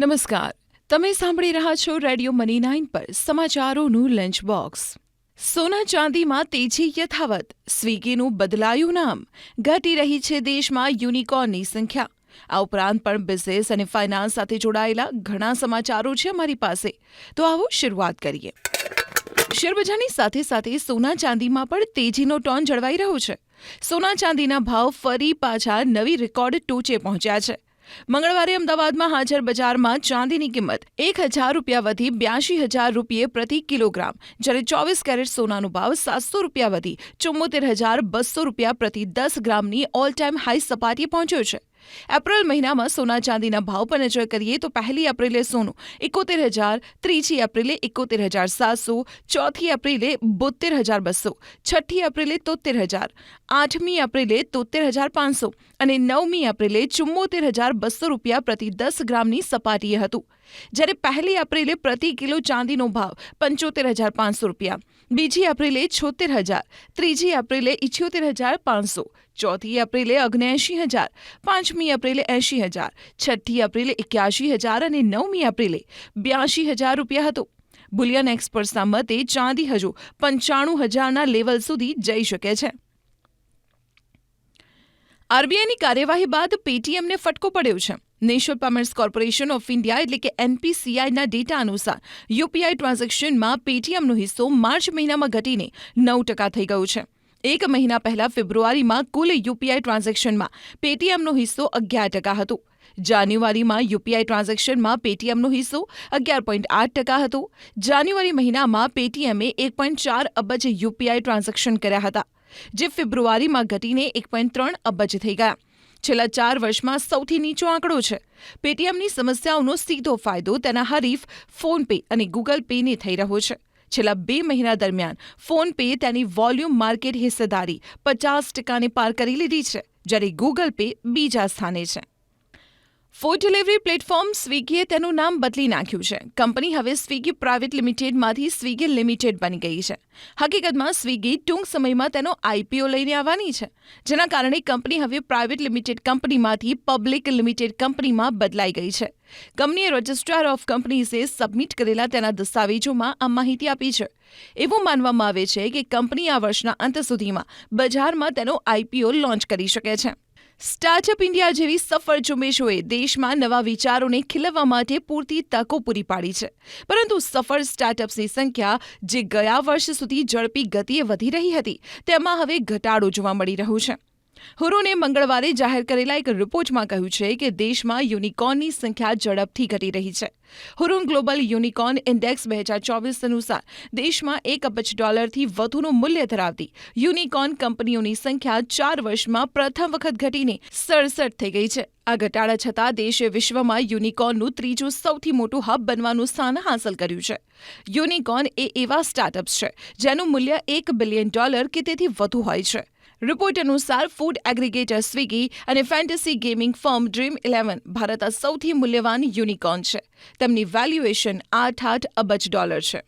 નમસ્કાર. તમે સાંભળી રહ્યા છો રેડિયો મની નાઇન પર સમાચારોનું લંચ બોક્સ સોના ચાંદીમાં તેજી યથાવત. સ્વીગીનું બદલાયું નામ. ઘટી રહી છે દેશમાં યુનિકોર્નની સંખ્યા. આ ઉપરાંત પણ બિઝનેસ અને ફાઇનાન્સ સાથે જોડાયેલા ઘણા સમાચારો છે અમારી પાસે. તો આવો શરૂઆત કરીએ. શેરબજારની સાથે સાથે સોના ચાંદીમાં પણ તેજીનો ટોન જળવાઈ રહ્યો છે. સોના ચાંદીના ભાવ ફરી પાછા નવી રેકોર્ડ ટોચે પહોંચ્યા છે. મંગળવારે અમદાવાદમાં હાજર બજારમાં ચાંદીની કિંમત એક હજાર રૂપિયા વધી બ્યાસી હજાર રૂપિયે પ્રતિ કિલોગ્રામ. જ્યારે ચોવીસ કેરેટ સોનાનો ભાવ સાતસો રૂપિયા વધી ચુમ્મોતેર હજાર બસો રૂપિયા પ્રતિ દસ ગ્રામની ઓલ ટાઈમ હાઈ સપાટીએ પહોંચ્યો છે. એપ્રિલ મહિનામાં સોના ચાંદીના ભાવ પર નજર કરીએ તો પહેલી એપ્રિલે સોનું એકોતેર હજાર, ત્રીજી એપ્રિલે એકોતેર હજાર સાતસો, ચોથી એપ્રિલે બોતેર હજાર બસો, છઠ્ઠી એપ્રિલે તોતેર હજાર, આઠમી એપ્રિલે તોતેર હજાર પાંચસો અને નવમી એપ્રિલે ચુમ્મોતેર હજાર બસો રૂપિયા પ્રતિ દસ ગ્રામની સપાટીએ હતું. જ્યારે પહેલી એપ્રિલે પ્રતિ કિલો ચાંદીનો ભાવ પંચોતેર હજાર પાંચસો રૂપિયા બીજી એપ્રિલે છોતેર હજાર, ત્રીજી એપ્રિલે ઇઠ્યોતેર હજાર પાંચસો, ચોથી એપ્રિલે ઓગણએંશી હજાર, પાંચમી એપ્રિલે એંશી હજાર, છઠ્ઠી એપ્રિલે એક્યાસી હજાર અને નવમી એપ્રિલે બ્યાસી હજાર રૂપિયા હતો. બુલિયન એક્સપર્ટ્સના મતે ચાંદી હજુ પંચાણું હજારના લેવલ સુધી જઈ શકે છે. આરબીઆઈની કાર્યવાહી બાદ પેટીએમને ફટકો પડ્યો છે. National payments corporation of India એટલે કે એનપીસીઆઈના ડેટા અનુસાર યુપીઆઈ ટ્રાન્ઝેક્શનમાં પેટીએમનો હિસ્સો માર્ચ મહિનામાં ઘટીને નવ ટકા થઈ ગયો છે. એક મહિના પહેલા ફેબ્રુઆરીમાં કુલ યુપીઆઈ ટ્રાન્ઝેક્શનમાં પેટીએમનો હિસ્સો અગિયાર ટકા હતો. જાન્યુઆરીમાં યુપીઆઈ ટ્રાન્ઝેક્શનમાં પેટીએમનો હિસ્સો અગિયાર પોઈન્ટ આઠ ટકા હતો. જાન્યુઆરી મહિનામાં પેટીએમે એક પોઈન્ટ ચાર અબજ યુપીઆઈ ટ્રાન્ઝેક્શન કર્યા હતા, જે ફેબ્રુઆરીમાં ઘટીને એક પોઈન્ટ ત્રણ અબજ થઈ ગયા. છેલ્લા ચાર વર્ષમાં સૌથી નીચો આંકડો છે. પેટીએમની સમસ્યાઓનો સીધો ફાયદો તેના હરીફ ફોનપે અને ગૂગલ પેને થઈ રહ્યો છે. છેલ્લા બે મહિના દરમિયાન ફોન પે તેની વોલ્યુમ માર્કેટ હિસ્સેદારી પચાસ ટકાને પાર કરી લીધી છે, જ્યારે ગૂગલ પે બીજા સ્થાને છે. ફૂડ ડિલિવરી પ્લેટફોર્મ સ્વિગીએ તેનું નામ બદલી નાખ્યું છે. કંપની હવે સ્વિગી પ્રાઇવેટ લિમિટેડમાંથી સ્વિગી લિમિટેડ બની ગઈ છે. હકીકતમાં સ્વિગી ટૂંક સમયમાં તેનો આઈપીઓ લઈને આવવાની છે. જેના કારણે કંપની હવે પ્રાઇવેટ લિમિટેડ કંપનીમાંથી પબ્લિક લિમિટેડ કંપનીમાં બદલાઈ ગઈ છે. કંપનીએ રજિસ્ટ્રાર ઓફ કંપનીઝે સબમિટ કરેલા તેના દસ્તાવેજોમાં આ માહિતી આપી છે. એવું માનવામાં આવે છે કે કંપની આ વર્ષના અંત સુધીમાં બજારમાં તેનો આઈપીઓ લોન્ચ કરી શકે છે. સ્ટાર્ટઅપ ઇન્ડિયા જેવી સફળ ઝુંબેશોએ દેશમાં નવા વિચારોને ખીલવવા માટે પૂરતી તકો પૂરી પાડી છે. પરંતુ સફળ સ્ટાર્ટઅપ્સની સંખ્યા, જે ગયા વર્ષ સુધી ઝડપી ગતિએ વધી રહી હતી, તેમાં હવે ઘટાડો જોવા મળી રહ્યો છે. હુરુને મંગળવારે જાહેર કરેલા એક રિપોર્ટમાં કહ્યું છે કે દેશમાં યુનિકોર્નની સંખ્યા ઝડપથી ઘટી રહી છે. હુરુન ગ્લોબલ યુનિકોર્ન ઇન્ડેક્સ બે હજાર ચોવીસ અનુસાર દેશમાં એક અબજ ડોલરથી વધુનું મૂલ્ય ધરાવતી યુનિકોર્ન કંપનીઓની સંખ્યા ચાર વર્ષમાં પ્રથમ વખત ઘટીને સડસઠ થઈ ગઈ છે. આ ઘટાડા છતાં દેશે વિશ્વમાં યુનિકોર્નનું ત્રીજું સૌથી મોટું હબ બનવાનું સ્થાન હાંસલ કર્યું છે. યુનિકોર્ન એ એવા સ્ટાર્ટઅપ્સ છે, જેનું મૂલ્ય એક બિલિયન ડોલર કે તેથી વધુ હોય છે. રિપોર્ટ અનુસાર ફૂડ એગ્રીગેટર સ્વિગી અને fantasy gaming firm dream eleven ભારતના સૌથી મૂલ્યવાન યુનિકોર્ન છે. તેમની વેલ્યુએશન આઠ આઠ અબજ ડોલર છે.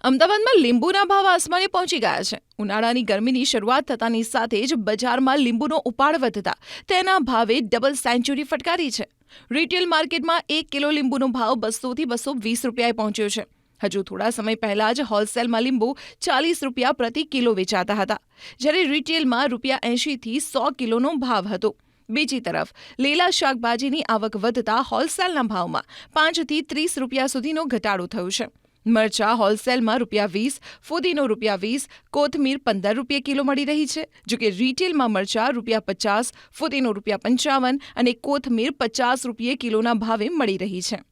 અમદાવાદમાં લીંબુના ભાવ આસમાને પહોંચી ગયા છે. ઉનાળાની ગરમીની શરૂઆત થતાની સાથે જ બજારમાં લીંબુનો ઉપાડ વધતા તેના ભાવે ડબલ સેન્ચુરી ફટકારી છે. રિટેલ માર્કેટમાં એક કિલો લીંબુનો ભાવ બસોથી બસો વીસ રૂપિયાએ પહોંચ્યો છે. હજુ થોડા સમય પહેલા જ હોલસેલમાં લીંબુ ચાલીસ રૂપિયા પ્રતિ કિલો વેચાતા હતા, જ્યારે રિટેલમાં રૂપિયા એંશીથી સો કિલોનો ભાવ હતો. બીજી તરફ, લીલા શાકભાજીની આવક વધતા હોલસેલના ભાવમાં પાંચથી ત્રીસ રૂપિયા સુધીનો ઘટાડો થયો છે. મરચા હોલસેલમાં રૂપિયા વીસ, ફુદીનો રૂપિયા વીસ, કોથમીર પંદર રૂપિયા કિલો મળી રહી છે, જોકે રિટેલમાં મરચા રૂપિયા પચાસ, ફુદીનો રૂપિયા પંચાવન અને કોથમીર પચાસ રૂપિયે કિલોના ભાવે મળી રહી છે.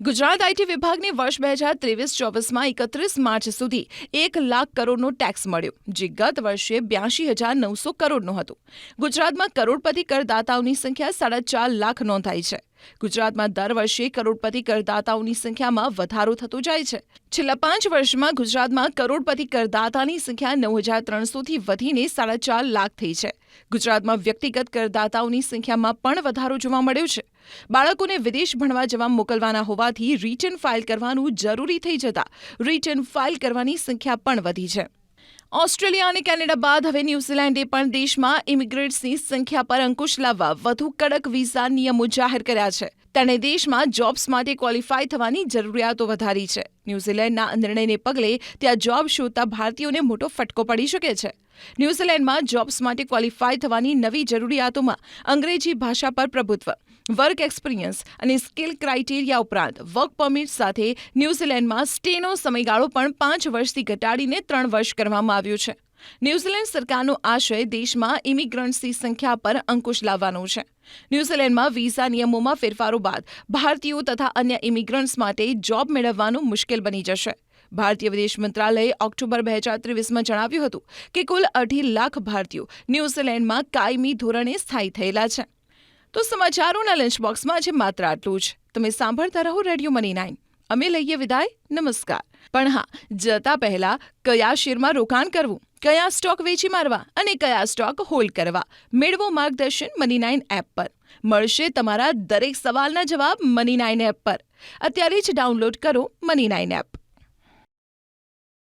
ગુજરાત આઈટી વિભાગને વર્ષ બે હજાર ત્રેવીસ ચોવીસમાં એકત્રીસ માર્ચ સુધી એક લાખ કરોડનો ટેક્સ મળ્યો, જે ગત વર્ષે બ્યાસી હજાર નવસો કરોડનો હતો. ગુજરાતમાં કરોડપતિ કરદાતાઓની સંખ્યા સાડા ચાર લાખ નોંધાઈ છે. ગુજરાતમાં દર વર્ષે કરોડપતિ કરદાતાઓની સંખ્યામાં વધારો થતો જાય છે. છેલ્લા પાંચ વર્ષમાં ગુજરાતમાં કરોડપતિ કરદાતાની સંખ્યા નવ હજાર ત્રણસોથી વધીને સાડા ચાર લાખ થઈ છે. ગુજરાતમાં વ્યક્તિગત કરદાતાઓની સંખ્યામાં પણ વધારો જોવા મળ્યો છે. બાળકોને વિદેશ ભણવા જવા મોકલવાના હોવાથી રિટર્ન ફાઇલ કરવાનું જરૂરી થઈ જતા રિટર્ન ફાઇલ કરવાની સંખ્યા પણ વધી છે. ઓસ્ટ્રેલિયા અને કેનેડા બાદ હવે ન્યૂઝીલેન્ડે પણ દેશમાં ઇમિગ્રેટ્સની સંખ્યા પર અંકુશ લાવવા વધુ કડક વિઝા નિયમો જાહેર કર્યા છે. તેણે દેશમાં જોબ્સ માટે ક્વોલિફાય થવાની જરૂરિયાતો વધારી છે. ન્યૂઝીલેન્ડના નિર્ણયને પગલે ત્યાં જોબ શોધતા ભારતીયોને મોટો ફટકો પડી શકે છે. ન્યૂઝીલેન્ડમાં જોબ્સ માટે ક્વોલિફાય થવાની નવી જરૂરિયાતોમાં અંગ્રેજી ભાષા પર પ્રભુત્વ વર્ક એક્સપિરિયન્સ અને સ્કિલ ક્રાઇટેરિયા ઉપરાંત વર્ક પરમિટ સાથે ન્યૂઝીલેન્ડમાં સ્ટેનો સમયગાળો પણ પાંચ વર્ષથી ઘટાડીને ત્રણ વર્ષ કરવામાં આવ્યો છે. ન્યૂઝીલેન્ડ સરકારનો આશય દેશમાં ઇમિગ્રન્ટ્સની સંખ્યા પર અંકુશ લાવવાનો છે. ન્યૂઝીલેન્ડમાં વિઝા નિયમોમાં ફેરફારો બાદ ભારતીયો તથા અન્ય ઇમિગ્રન્ટ્સ માટે જોબ મેળવવાનું મુશ્કેલ બની જશે. ભારતીય વિદેશ મંત્રાલયે ઓક્ટોબર બે હજાર ત્રેવીસમાં જણાવ્યું હતું કે કુલ અઢી લાખ ભારતીયો ન્યૂઝીલેન્ડમાં કાયમી ધોરણે સ્થાયી થયેલા છે. તો સમાચારોના લંચ બોક્સમાં આજે માત્ર આટલું જ. તમે સાંભળતા રહો રેડિયો મની નાઇન. અમે લઈએ વિદાય. નમસ્કાર. પણ હા, જતા પહેલા કયા શેરમાં રોકાણ કરવું? કયા સ્ટોક વેચી મારવા? અને કયા સ્ટોક હોલ્ડ કરવા? મેળવો માર્ગદર્શન મની નાઇન એપ પર. મળશે તમારા દરેક સવાલના જવાબ મની નાઇન એપ પર. અત્યારે જ ડાઉનલોડ કરો મની નાઇન એપ.